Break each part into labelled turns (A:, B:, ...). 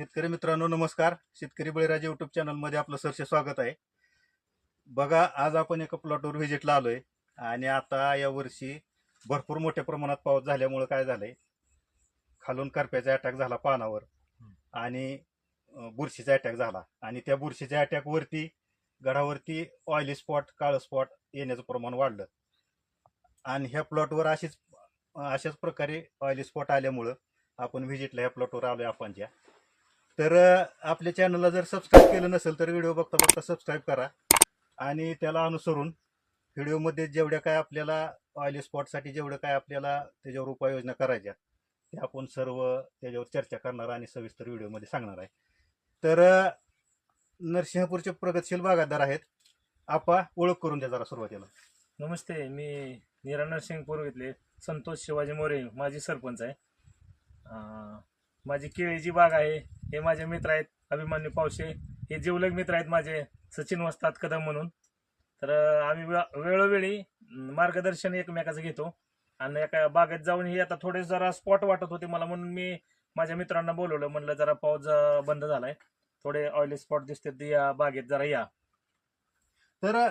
A: शेतकरी मित्रांनो नमस्कार. शेतकरी बळीराजे युट्यूब चॅनलमध्ये आपलं सरसे स्वागत आहे. बघा आज आपण एका प्लॉटवर व्हिजिटला आलोय. आणि आता यावर्षी भरपूर मोठ्या प्रमाणात पाऊस झाल्यामुळं काय झालंय? खालून करप्याचा अटॅक झाला पानावर. आणि बुरशीचा अटॅक झाला. आणि त्या बुरशीच्या अटॅकवरती गडावरती ऑइली स्पॉट काळं स्पॉट येण्याचं प्रमाण वाढलं. आणि ह्या प्लॉटवर अशीच अशाच प्रकारे ऑइली स्पॉट आल्यामुळं आपण व्हिजिटला ह्या प्लॉटवर आलोय आपणच्या तर आपल्या चॅनलला जर सबस्क्राईब केलं नसेल तर व्हिडिओ बघता बघता सबस्क्राईब करा. आणि त्याला अनुसरून व्हिडिओमध्ये जेवढ्या काय आपल्याला ऑइली स्पॉटसाठी जेवढं काय आपल्याला त्याच्यावर उपाययोजना करायच्या ते आपण सर्व त्याच्यावर चर्चा करणार आणि सविस्तर व्हिडिओमध्ये सांगणार आहे. तर नरसिंहपूरचे प्रगतशील बागायतदार आहेत. आपा ओळख करून द्या जरा सुरुवातीला.
B: नमस्ते मी नीरा नरसिंग इथले संतोष शिवाजी मोरे माजी सरपंच आहे. अं, माझी केळीची बाग आहे हे माझे मित्र आहेत अभिमान्यू पावशे. हे जिवलग मित्र आहेत माझे सचिन वस्तात कदम म्हणून. तर आम्ही वेळोवेळी मार्गदर्शन एकमेकाचं घेतो. आणि एका बागेत जाऊन हे आता थोडे जरा स्पॉट वाटत होते मला म्हणून मी माझ्या मित्रांना बोलवलं. म्हणलं जरा पाऊस बंद झालाय. थोडे ऑइली स्पॉट दिसते या बागेत जरा या.
A: तर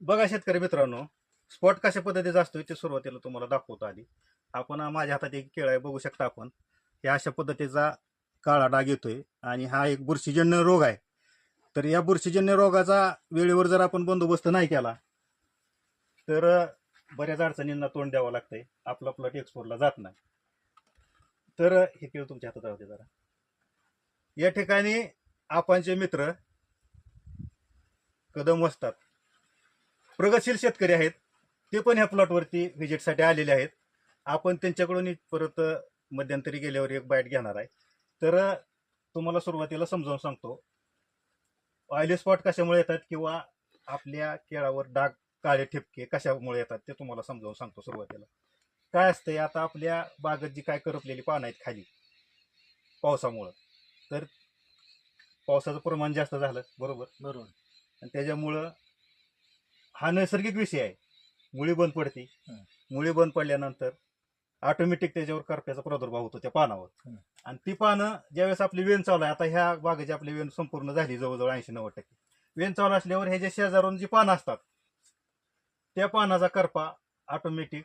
A: बघा शेतकरी मित्रांनो स्पॉट कशा पद्धतीचा असतो ते सुरुवातीला तुम्हाला दाखवतो आधी. आपण माझ्या हातात एक केळ आहे बघू शकता आपण. हे अशा पद्धतीचा काळा डाग येतोय आणि हा एक बुरशीजन्य रोग आहे. तर या बुरशीजन्य रोगाचा वेळेवर जर आपण बंदोबस्त नाही केला तर बऱ्याच अडचणींना तोंड द्यावं लागतंय. आपला प्लॉट एक्सपोर्टला जात नाही. तर हे केलं तुमच्या हातात राहते जरा. या ठिकाणी आपणचे मित्र कदम वसतात. प्रगतशील शेतकरी आहेत. ते पण ह्या प्लॉटवरती व्हिजिटसाठी आलेले आहेत. आपण त्यांच्याकडून परत मध्यंतरी गेल्यावर एक बाईट घेणार आहे. तर तुम्हाला सुरुवातीला समजावून सांगतो. ऑइली स्पॉट कशामुळे येतात किंवा आपल्या केळावर डाग काळे ठिपके कशामुळे येतात ते तुम्हाला समजावून सांगतो सुरुवातीला. काय असतंय आता आपल्या बागेत जी काय करपलेली पानं आहेत खाली पावसामुळं तर पावसाचं प्रमाण जास्त झालं बरोबर?
B: बरोबर.
A: आणि त्याच्यामुळं हा नैसर्गिक विषय आहे. मुळी बंद पडते. मुळी बंद पडल्यानंतर ऑटोमॅटिक त्याच्यावर करप्याचा प्रादुर्भाव होतो त्या पानावर.
B: हं.
A: आणि ती पानं ज्यावेळेस आपली वेण चालू आहे आता ह्या बागेची आपली वेण संपूर्ण झाली जवळजवळ ऐंशी नव्वद टक्के. वेण चालू असल्यावर ह्याच्या शेजारून जी पानं असतात त्या पानाचा करपा ऑटोमॅटिक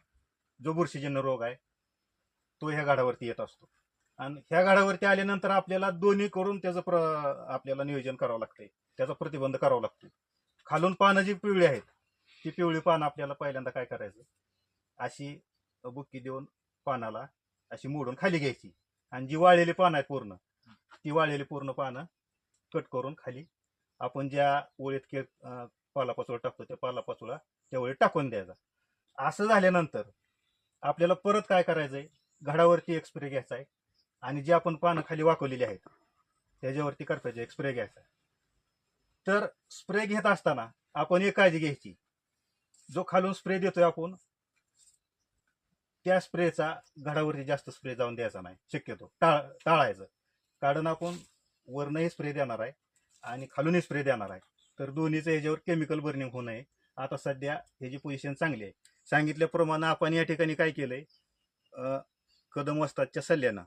A: जो बुरशीजन्य रोग आहे तो ह्या गाडावरती येत असतो. आणि ह्या गाडावरती आल्यानंतर आपल्याला दोन्ही करून त्याचं प्र आपल्याला नियोजन करावं लागतंय. त्याचा प्रतिबंध करावा लागतो खालून पानं जी पिवळी आहेत ती पिवळी पानं आपल्याला पहिल्यांदा काय करायचं? अशी बुक्की देऊन पानाला अशी मोडून खाली घ्यायची. आणि जी वाळलेली पानं आहेत पूर्ण ती वाळलेली पूर्ण पानं कट करून खाली आपण ज्या ओळीत के पालापाचोळा टाकतो त्या पालापाचोळा त्या ओळीत टाकून द्यायचा. असं झाल्यानंतर आपल्याला परत काय करायचंय? घडावरती एक्सप्रे घ्यायचा आहे. आणि जी आपण पानं खाली वाकवलेली आहेत त्याच्यावरती करपायचे एक स्प्रे घ्यायचा तर स्प्रे घेत असताना आपण एक काळजी घ्यायची. जो खालून स्प्रे देतोय आपण त्या स्प्रेचा घडावरती जास्त स्प्रे जाऊन द्यायचा नाही. शक्यतो टाळ टाळायचं. कारण आपण वरनही स्प्रे देणार आहे आणि खालूनही स्प्रे देणार आहे. तर दोन्हीचं ह्याच्यावर केमिकल बर्निंग होऊ नये. आता सध्या ह्याची पोझिशन चांगली आहे. सांगितल्याप्रमाणे आपण या ठिकाणी काय केलंय? कदम वस्तादच्या सल्ल्यानं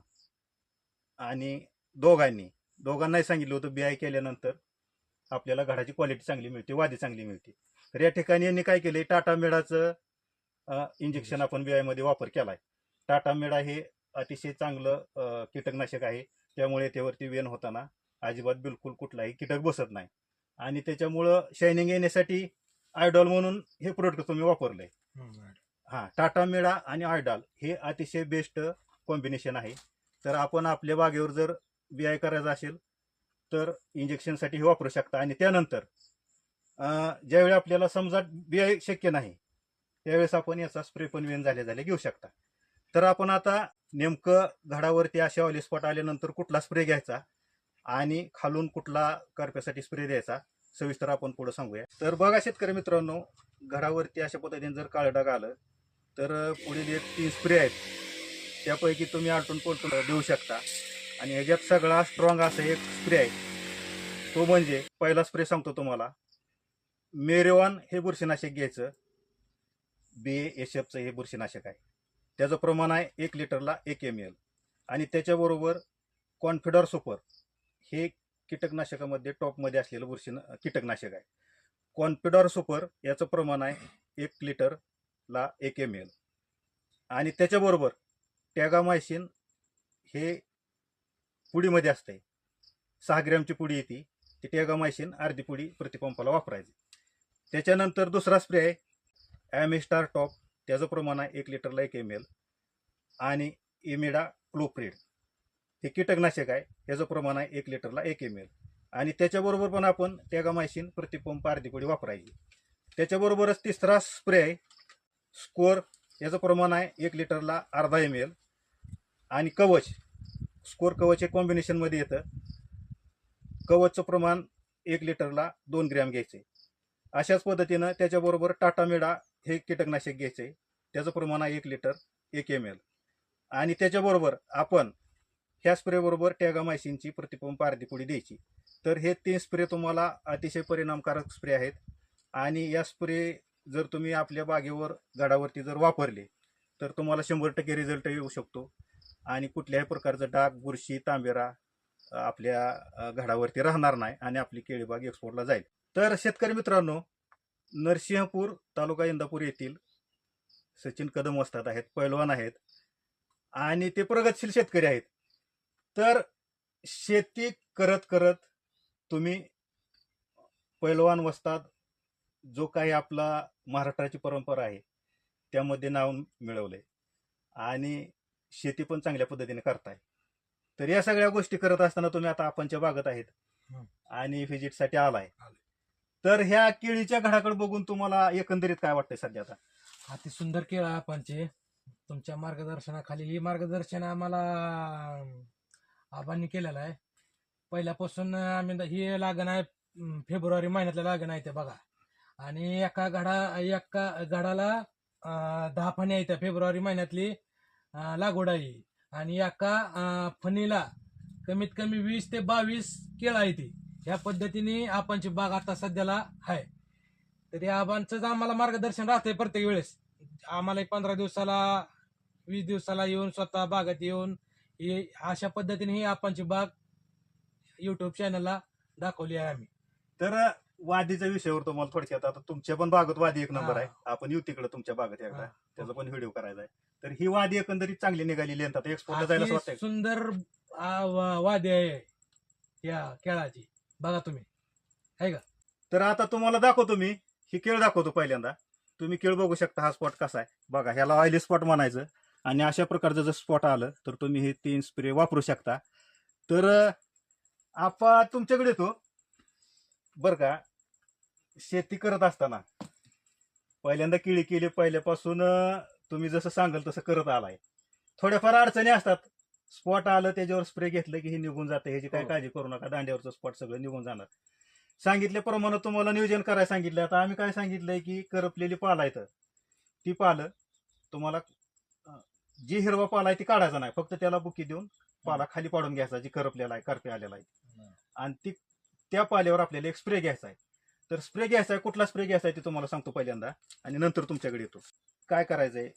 A: आणि दोघांनी दोघांनाही सांगितलं होतं बी आय केल्यानंतर आपल्याला घडाची क्वालिटी चांगली मिळते वादी चांगली मिळते. तर या ठिकाणी यांनी काय केलंय? टाटा मेढाचं इंजेक्शन आपण बी मध्ये वापर केलाय. टाटा मेडा हे अतिशय चांगलं कीटकनाशक आहे. त्यामुळे त्यावरती वेन होताना अजिबात बिलकुल कुठलाही कीटक बसत नाही. आणि त्याच्यामुळं शायनिंग येण्यासाठी आयडॉल म्हणून हे प्रोडक्ट तुम्ही वापरलंय. हा टाटा मेडा आणि आयडॉल हे अतिशय बेस्ट कॉम्बिनेशन आहे. तर आपण आपल्या बागेवर जर बी आय करायचा असेल तर इंजेक्शनसाठी हे वापरू शकता. आणि त्यानंतर ज्यावेळी आपल्याला समजा बी आय शक्य नाही त्यावेळेस आपण याचा स्प्रे पण वेन झाले झाले घेऊ शकता. तर आपण आता नेमकं झाडावरती असे ऑली स्पॉट आल्यानंतर कुठला स्प्रे घ्यायचा आणि खालून कुठला करप्यासाठी स्प्रे द्यायचा सविस्तर आपण पुढे सांगूया. तर बघा शेतकरी मित्रांनो घरावरती अशा पद्धतीने जर काळं डाग आलं तर पुढील एक तीन स्प्रे आहेत. त्यापैकी तुम्ही आलटून पोलटून देऊ शकता. आणि ह्याच्यात सगळा स्ट्रॉंग असा एक स्प्रे आहे. तो म्हणजे पहिला स्प्रे सांगतो तुम्हाला मेरेवान हे बुरशीनाशक घ्यायचं. बी एस एफचं हे बुरशीनाशक आहे. त्याचं प्रमाण आहे एक लिटरला एक एम एल आणि त्याच्याबरोबर कॉन्फिडर सुपर हे कीटकनाशकामध्ये टॉपमध्ये असलेलं बुरशी कीटकनाशक आहे. कॉन्फिडॉर सुपर याचं प्रमाण आहे एक लिटरला एक एम एल आणि त्याच्याबरोबर टॅगामायसिन हे पुडीमध्ये असते सहा ग्रॅमची पुडी येते ती टॅगामायसिन अर्धी पुडी प्रतिपंपाला वापरायची. त्याच्यानंतर दुसरा स्प्रे आहे ॲमेस्टार टॉप त्याचं प्रमाण आहे एक लिटरला एक एम एल आणि इमिडा क्लोप्रिड. हे कीटकनाशक आहे याचं प्रमाण आहे एक लिटरला एक एम एल आणि त्याच्याबरोबर पण आपण टॅगामायसिन प्रतिपंप अर्धीपुडी वापरायची. त्याच्याबरोबरच तिसरा स्प्रे आहे स्कोअर याचं प्रमाण आहे एक लिटरला अर्धा एम एल आणि कवच स्कोअर कवच हे कॉम्बिनेशनमध्ये येतं. कवचचं प्रमाण एक लिटरला दोन ग्रॅम घ्यायचे. अशाच पद्धतीनं त्याच्याबरोबर टाटा मेडा हे कीटकनाशक घ्यायचे. त्याचं प्रमाण आहे एक लिटर एक एम एल आणि त्याच्याबरोबर आपण ह्या स्प्रेबरोबर टॅगामायसिनची प्रतिपंप अर्धी द्यायची. तर हे तीन स्प्रे तुम्हाला अतिशय परिणामकारक स्प्रे आहेत. आणि या स्प्रे जर तुम्ही आपल्या बागेवर झाडावरती जर वापरले तर तुम्हाला शंभर टक्के रिझल्ट येऊ शकतो. आणि कुठल्याही प्रकारचं डाग बुरशी तांबेरा आपल्या घडावरती राहणार नाही आणि आपली केळीबाग एक्सपोर्टला जाईल. तर शेतकरी मित्रांनो नरसिंहपूर तालुका इंदापूर येथील सचिन कदम वस्तात आहेत पैलवान आहेत आणि ते प्रगतशील शेतकरी आहेत तर शेती करत करत तुम्ही पैलवान वस्तात जो काही आपला महाराष्ट्राची परंपरा आहे त्यामध्ये नाव मिळवलंय आणि शेती पण चांगल्या पद्धतीने करताय तर या सगळ्या गोष्टी करत असताना तुम्ही आता आपणच्या बागत आहेत. आणि व्हिजिटसाठी आलोय. तर ह्या केळीच्या घडाकडे बघून तुम्हाला एकंदरीत काय वाटतंय सध्या आता?
C: अति सुंदर केळं आहे आपणचे तुमच्या मार्गदर्शनाखाली ही मार्गदर्शन आम्हाला आबांनी केलेलं आहे. पहिल्यापासून आम्ही हे ही लागण आहे अं, फेब्रुवारी महिन्यातल्या लागण आहे ते बघा. आणि एका घडा एका घडाला अं, दहा फणी आहेत फेब्रुवारी महिन्यातली अं, लागवड आहे आणि एका अं, फणीला कमीत कमी वीस ते बावीस केळं आहे ती. ह्या पद्धतीने आपणची बाग आता सध्याला आहे तर या आबांचंच आम्हाला मार्गदर्शन राहतंय प्रत्येक वेळेस. आम्हाला एक पंधरा दिवसाला वीस दिवसाला येऊन स्वतः बागेत येऊन हे अशा पद्धतीने ही आपणची बाग युट्यूब चॅनलला दाखवली आहे आम्ही.
A: तर वादीच्या विषयावर तुम्हाला थोडक्यात आता तुमच्या पण बागत वादी एक नंबर. आहे. आपण येऊ तिकडे तुमच्या बागत एकदा. त्याचा पण व्हिडिओ करायचा आहे. तर ही वादी एकंदरीत चांगली निघालेली आता एक्सपोर्टला जायला
C: अति सुंदर आ, वा- वाद्य आहे या केळाची बघा तुम्ही. आहे का?
A: तर आता तुम्हाला दाखवतो मी. ही केळ दाखवतो पहिल्यांदा. तुम्ही केळ बघू शकता हा स्पॉट कसा आहे. बघा ह्याला ऑइली स्पॉट म्हणायचं. आणि अशा प्रकारचं जर स्पॉट आलं तर तुम्ही हे तीन स्प्रे वापरू शकता. तर आपा तुमच्याकडे येतो. बरं का? शेती करत असताना. पहिल्यांदा केळी केली पहिल्यापासून तुम्ही जसं सांगाल तसं करत आलाय. थोड्याफार अडचणी असतात. स्पॉट आलं त्याच्यावर स्प्रे घेतलं की हे निघून जातं. ह्याची काय
B: हो.
A: काळजी करू नका. दांड्यावरचं स्पॉट सगळं निघून जाणार. सांगितल्याप्रमाणे तुम्हाला नियोजन करायला सांगितलं. आता आम्ही काय सांगितलंय की करपलेली पाल आहे तर ती पाल तुम्हाला जी हिरवा पाला आहे ती काढायचा नाही. फक्त त्याला बुकी देऊन पाला खाली पाडून घ्यायचा जी करपलेला आहे करपे आलेला आहे. आणि ती त्या पाल्यावर आपल्याला एक स्प्रे घ्यायचा आहे. तर स्प्रे घ्यायचा आहे कुठला स्प्रे घ्यायचा आहे ते तुम्हाला सांगतो पहिल्यांदा. आणि नंतर तुमच्याकडे येतो. काय करायचंय?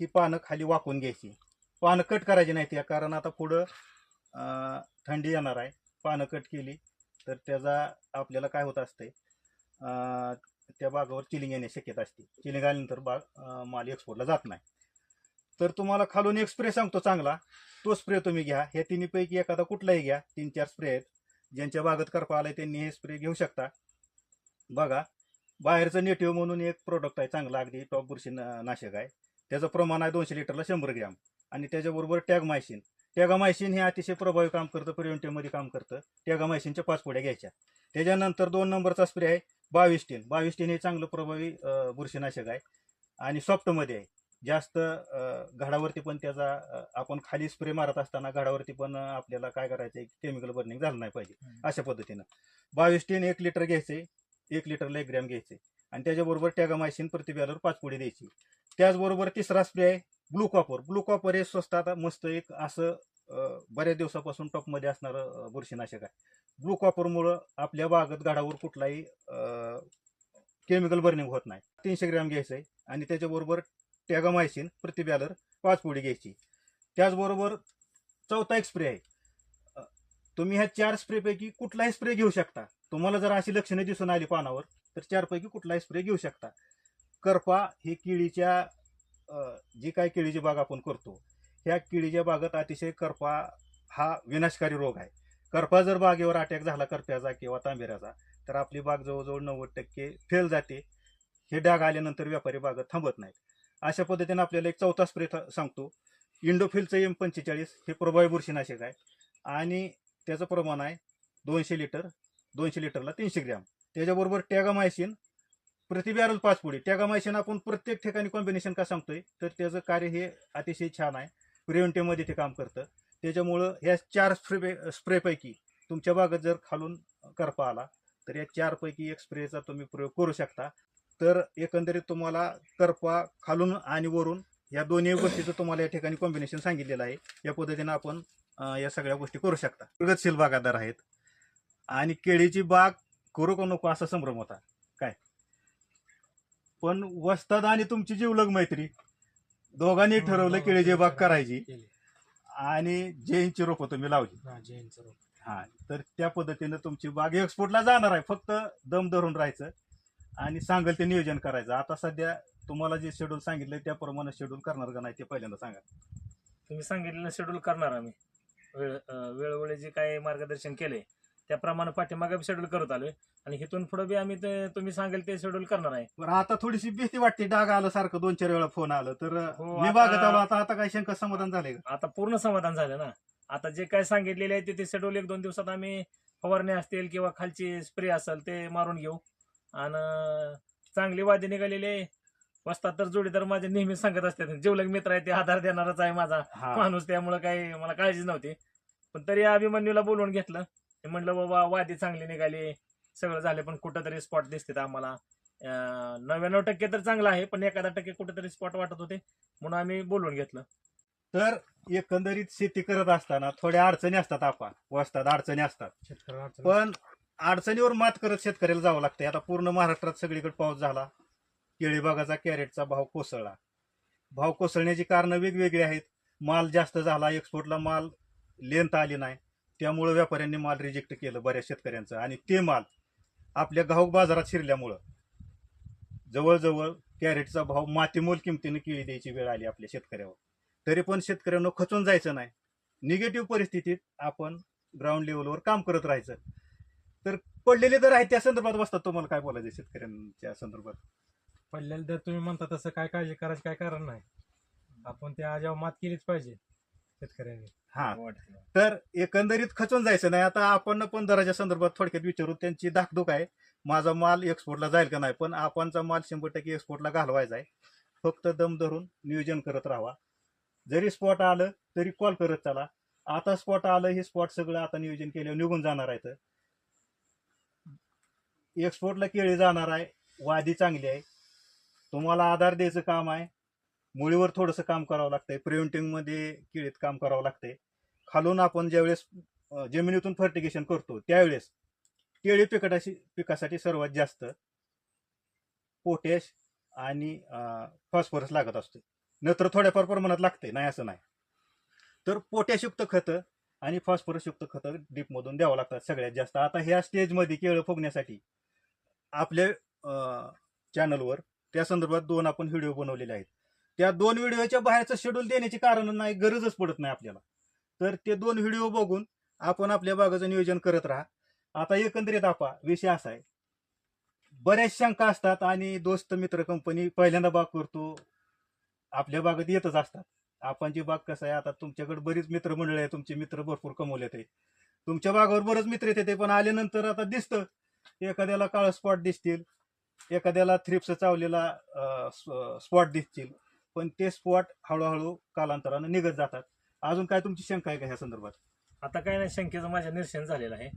A: ही पानं खाली वाकून घ्यायची. पानं कट करायची नाही त्या कारण आता पुढं थंडी येणार आहे. पानं कट केली तर त्याचा आपल्याला काय होत असते त्या बागावर चिलिंग येण्याची शक्यता असते. चिलिंग आल्यानंतर बाग माल एक्सपोर्टला जात नाही. तर तुम्हाला खालून एक स्प्रे सांगतो चांगला. तो स्प्रे तुम्ही घ्या. ह्या तिन्हीपैकी एखादा कुठलाही घ्या. तीन चार स्प्रे आहेत. ज्यांच्या बागत करपा आलाय त्यांनी हे स्प्रे घेऊ शकता. बघा बाहेरचं नेटिव्ह म्हणून एक प्रोडक्ट आहे चांगला. अगदी टॉप बुरशी नाशक आहे. त्याचं प्रमाण आहे दोनशे लिटरला शंभर ग्रॅम. आणि त्याच्याबरोबर टॅगमायसिन टॅगामायसिन हे अतिशय प्रभावी काम करतं प्रिव्हेंटिव्हमध्ये काम करतं. टॅगामायसिनच्या पाच पुड्या घ्यायच्या. त्याच्यानंतर दोन नंबरचा स्प्रे आहे बावीस टेन बावीस टेन हे चांगलं प्रभावी बुरशीनाशक आहे. आणि सॉफ्टमध्ये आहे. जास्त अं, झाडावरती पण त्याचा आपण खाली स्प्रे मारत असताना झाडावरती पण आपल्याला काय करायचं आहे केमिकल बर्निंग झालं नाही पाहिजे. अशा पद्धतीनं. बावीस टेन एक लिटर घ्यायचे. एक लिटरला एक ग्रॅम घ्यायचे. आणि त्याच्याबरोबर टॅगामायसिन प्रति बॅलर पाच पुढे द्यायची. त्याचबरोबर तिसरा स्प्रे आहे. Blue copper. ब्लू कॉपर हे स्वस्त आता मस्त एक असं बऱ्याच दिवसापासून टॉपमध्ये असणारं बुरशीनाशक आहे. ब्लू कॉपरमुळं आपल्या बागत गाडावर कुठलाही केमिकल बर्निंग होत नाही. तीनशे ग्रॅम घ्यायचं आहे आणि त्याच्याबरोबर टॅगामायसिन प्रति बॅलर पाच पोळी घ्यायची. त्याचबरोबर चौथा एक स्प्रे आहे. तुम्ही ह्या चार स्प्रेपैकी कुठलाही स्प्रे घेऊ शकता. तुम्हाला जर अशी लक्षणे दिसून आली पानावर तर चारपैकी कुठलाही स्प्रे घेऊ शकता. करपा ही किडीच्या जी काय केळीची बाग आपण करतो ह्या केळीच्या बागेत अतिशय करपा हा विनाशकारी रोग आहे. करपा जर बागेवर अटॅक झाला करप्याचा किंवा तांबेऱ्याचा तर आपली बाग जवळजवळ नव्वद टक्के फेल जाते. हे डाग आल्यानंतर व्यापारी बागत थांबत नाहीत. अशा पद्धतीने आपल्याला एक चौथा स्प्रे सांगतो. इंडोफिलचं एम पंचेचाळीस हे प्रभावी बुरशीनाशक आहे. आणि त्याचं प्रमाण आहे दोनशे लिटर दोनशे लिटरला तीनशे ग्रॅम. त्याच्याबरोबर टॅगामायसिन प्रति पाच पुढे टॅगामायसिन आपण प्रत्येक ठिकाणी कॉम्बिनेशन का सांगतोय? तर त्याचं कार्य हे अतिशय छान आहे. प्रिव्हेंटिव्हमध्ये ते काम करतं. त्याच्यामुळं ह्या चार स्प्रे स्प्रेपैकी तुमच्या भागात जर खालून करपा आला तर या चारपैकी एक स्प्रेचा तुम्ही प्रयोग करू शकता. तर एकंदरीत तुम्हाला करपा खालून आणि वरून या दोन्ही गोष्टीचं तुम्हाला या ठिकाणी कॉम्बिनेशन सांगितलेलं आहे. या पद्धतीनं आपण या सगळ्या गोष्टी करू शकता. प्रगतशील बागादार आहेत. आणि केळीची बाग करू का नको असा संभ्रम होता. काय? पण वस्ताद आणि तुमची जीवलग मैत्री दोघांनी ठरवलं केळीची बाग करायची. आणि जैनची रोपं तुम्ही लावली.
C: हा, जैनचं रोप.
A: हा तर त्या पद्धतीनं तुमची बाग एक्सपोर्टला जाणार आहे. फक्त दम धरून राहायचं आणि सांगेल ते नियोजन करायचं. आता सध्या तुम्हाला जे शेड्यूल सांगितलंय त्याप्रमाणे शेड्यूल करणार का नाही ते पहिल्यांदा सांगा.
B: तुम्ही सांगितलेलं शेड्यूल करणार आम्ही. वेळ अं, वेळोवेळी जे काय मार्गदर्शन केले त्याप्रमाणे पाठीमागे शेड्यूल करत आलोय. आणि इथून पुढे बी आम्ही ते तुम्ही सांगेल ते शेड्यूल करणार आहे.
A: बरं आता थोडीशी भीती वाटते डाग आलं सारखं दोन चार वेळा फोन आलं. तर
B: हो,
A: मी आलो आता आता काय शंका समाधान झाले का?
B: आता पूर्ण समाधान झालं ना. आता जे काय सांगितलेले आहे ते- ते शेड्यूल एक दोन दिवसात आम्ही फवारणी असतील किंवा खालची स्प्रे असेल ते मारून घेऊ. आणि चांगली वादी निघालेले वस्तात तर जोडीदार माझे नेहमी सांगत असतात जेवलग मित्र आहे ते आधार देणारच आहे माझा.
A: हा.
B: माणूस त्यामुळे काही मला काळजीच नव्हती. पण तरी अभिमन्यूला बोलवून घेतलं. मी म्हणलं बाबा वादी चांगली निघाली. सगळं झाले पण कुठंतरी स्पॉट दिसतात आम्हाला. नव्याण्णव टक्के तर चांगलं आहे पण एखादा टक्के कुठेतरी स्पॉट वाटत होते म्हणून आम्ही बोलवून घेतलं.
A: तर एकंदरीत शेती करत असताना थोड्या अडचणी असतात आपा. वस्तात अडचणी असतात. पण अडचणीवर मात करत शेतकऱ्याला जावं लागतंय. आता पूर्ण महाराष्ट्रात सगळीकडे पाऊस झाला. केळी बागाचा कॅरेटचा भाव कोसळला. भाव कोसळण्याची कारणं वेगवेगळी आहेत. माल जास्त झाला एक्सपोर्टला माल लेंथ आली नाही. त्यामुळं व्यापाऱ्यांनी माल रिजेक्ट केलं बऱ्याच शेतकऱ्यांचं. आणि ते माल आपल्या घाऊक बाजारात शिरल्यामुळं जवळजवळ कॅरेटचा भाव मातीमोल किमतीने केळी द्यायची वेळ आली आपल्या शेतकऱ्यावर. तरी पण शेतकऱ्यांना खचून जायचं नाही. निगेटिव्ह परिस्थितीत आपण ग्राउंड लेवलवर काम करत राहायचं. तर पडलेले दर आहेत त्या संदर्भात बसतात तुम्हाला काय बोलायचं शेतकऱ्यांच्या संदर्भात?
C: पडलेले जर तुम्ही म्हणता तसं काय काळजी करायचं काय कारण नाही. आपण त्या जेव्हा मात केलीच पाहिजे शेतकऱ्यांनी.
A: हा. तर एकंदरीत खचून जायचं नाही. आता आपण पण दराच्या संदर्भात थोडक्यात विचारू. त्यांची धाकधूक आहे. माझा माल एक्सपोर्टला जाईल का नाही? पण आपणचा माल शंभर टक्के एक्सपोर्टला घालवायचा आहे. फक्त दम धरून नियोजन करत राहावा जरी स्पॉट आलं तरी कॉल करत चला. आता स्पॉट आलं हे स्पॉट सगळं आता नियोजन केल्यावर निघून जाणार आहे तर. एक्सपोर्टला केळी जाणार आहे. वादी चांगली आहे. तुम्हाला आधार द्यायचं काम आहे. मुळीवर थोडंसं काम करावं लागतंय. प्रिव्हेंटिंग किडीत केळीत काम करावं लागतंय. खालून आपण ज्यावेळेस जमिनीतून फर्टिगेशन करतो त्यावेळेस केळी पिकाटाशी पिकासाठी सर्वात जास्त पोटॅश आणि फॉस्फरस लागत असतो. नंतर थोड्याफार प्रमाणात लागते नाही असं नाही. तर पोटॅशयुक्त खतं आणि फॉस्फरसयुक्त खतं डीपमधून द्यावं लागतात सगळ्यात जास्त. आता ह्या स्टेजमध्ये केळं फुगण्यासाठी आपल्या चॅनलवर त्या संदर्भात दोन आपण व्हिडिओ बनवलेले आहेत. त्या दोन व्हिडिओच्या बाहेरचं शेड्यूल देण्याची कारण नाही गरजच पडत नाही आपल्याला. तर ते दोन व्हिडिओ बघून आपण आपल्या बागाचं नियोजन करत राहा. आता एकंदरीत आपा विषय असा आहे. बऱ्याच शंका असतात आणि दोस्त मित्र कंपनी पहिल्यांदा बाग करतो आपल्या बागेत येतच असतात. आपण जी बाग कसं आहे आता तुमच्याकडे बरीच मित्रमंडळी आहे तुमचे मित्र भरपूर कमवले ते तुमच्या बागावर बरंच मित्र येते ते पण आल्यानंतर आता दिसतं एखाद्याला काळ स्पॉट दिसतील एखाद्याला थ्रिप्स चावलेला स्पॉट दिसतील. पण ते स्पॉट हळूहळू कालांतरानं निघत जातात. अजून काय तुमची शंका आहे का ह्या संदर्भात?
B: आता काय नाही शंकेचं माझ्या निरसन झालेलं आहे.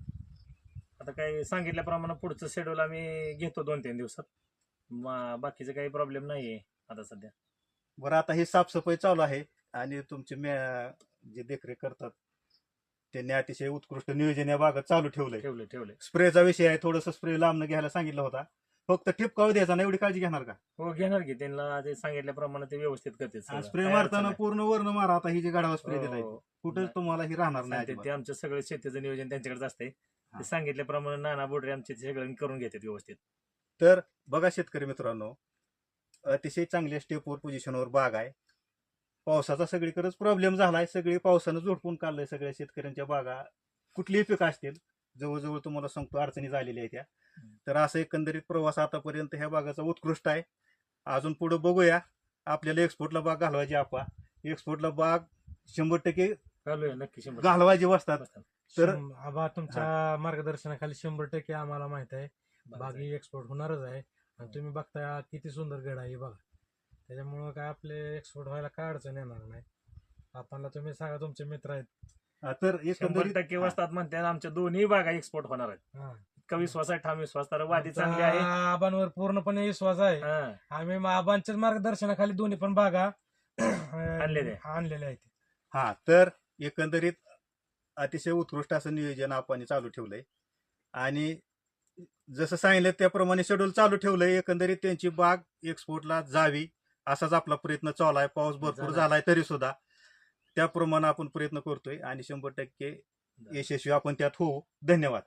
B: आता काय सांगितल्याप्रमाणे पुढचं शेड्यूल आम्ही घेतो दोन तीन दिवसात. मा- बाकीचं काही प्रॉब्लेम नाही आहे आता सध्या.
A: बरं आता ही साफसफाई चालू आहे आणि तुमचे मे- जे देखरेख करतात त्यांनी अतिशय उत्कृष्ट नियोजन या बागात चालू ठेवलंय.
B: ठेवले ठेवले
A: स्प्रेचा विषय आहे थोडंसं स्प्रे लांबनं घ्यायला सांगितलं होता. फक्त ठिपकाव द्यायचा नाही एवढी काळजी घेणार का
B: हो घेणार की त्यांना ते सांगितल्याप्रमाणे ते व्यवस्थित करते.
A: स्प्रे मारताना पूर्ण वर्ण मारा आता ही जी गाडावा स्प्रे. दिलाय
B: हो.
A: कुठंच तुम्हाला ही राहणार नाही.
B: ते आमचं सगळं शेतीचं नियोजन त्यांच्याकडेच असते. ते सांगितल्याप्रमाणे नाना बोडरे आमचे सगळं करून घेतात व्यवस्थित
A: तर बघा शेतकरी मित्रांनो अतिशय चांगल्या स्टेपवर पोझिशनवर बाग आहे पावसाचा सगळीकडेच प्रॉब्लेम झालाय सगळी पावसानं झोडपून काढलंय सगळ्या शेतकऱ्यांच्या बागा कुठलीही पिकं असतील जवळजवळ तुम्हाला सांगतो अडचणी झालेल्या आहेत त्या तर असं एकंदरीत प्रवास आतापर्यंत ह्या बागाचा उत्कृष्ट आहे. अजून पुढे बघूया. आपल्याला एक्सपोर्टला बाग घालवायची आपा. एक्सपोर्टला बाग शंभर टक्के
B: नक्की
A: घालवायची बसतात. तर-
C: आबा तुमच्या मार्गदर्शनाखाली शंभर टक्के आम्हाला माहीत आहे. बागी एक्सपोर्ट होणारच आहे. आणि तुम्ही बघता किती सुंदर गड आहे हे बघा. त्याच्यामुळं काय आपले एक्सपोर्ट व्हायला काय अडचण येणार नाही. आपल्याला तुम्ही सांगा तुमचे मित्र आहेत.
A: हा, तर
B: शंभर
A: एकंदरीत
B: टक्के वस्तात म्हणतात आमच्या दोन्ही बागा एक्सपोर्ट होणार आहेत.
C: हा.
B: इतका विश्वास आहे ठाम विश्वास तर वादी चांगली आहे
C: आबांवर पूर्णपणे विश्वास आहे.
B: हा.
C: आम्ही मग आबांच्याच मार्गदर्शनाखाली दोन्ही पण बागा
B: आणलेल्या.
C: आणलेल्या आहेत.
A: हा तर एकंदरीत अतिशय उत्कृष्ट असं नियोजन आपण चालू ठेवलंय. आणि जसं सांगितलं त्याप्रमाणे शेड्यूल चालू ठेवलंय. एकंदरीत त्यांची बाग एक्सपोर्टला जावी असाच आपला प्रयत्न चालू आहे. पाऊस भरपूर
B: झाला.
A: झालाय तरी सुद्धा त्याप्रमाणे आपण प्रयत्न करतोय आणि शंभर टक्के यशस्वी आपण त्यात होऊ. धन्यवाद.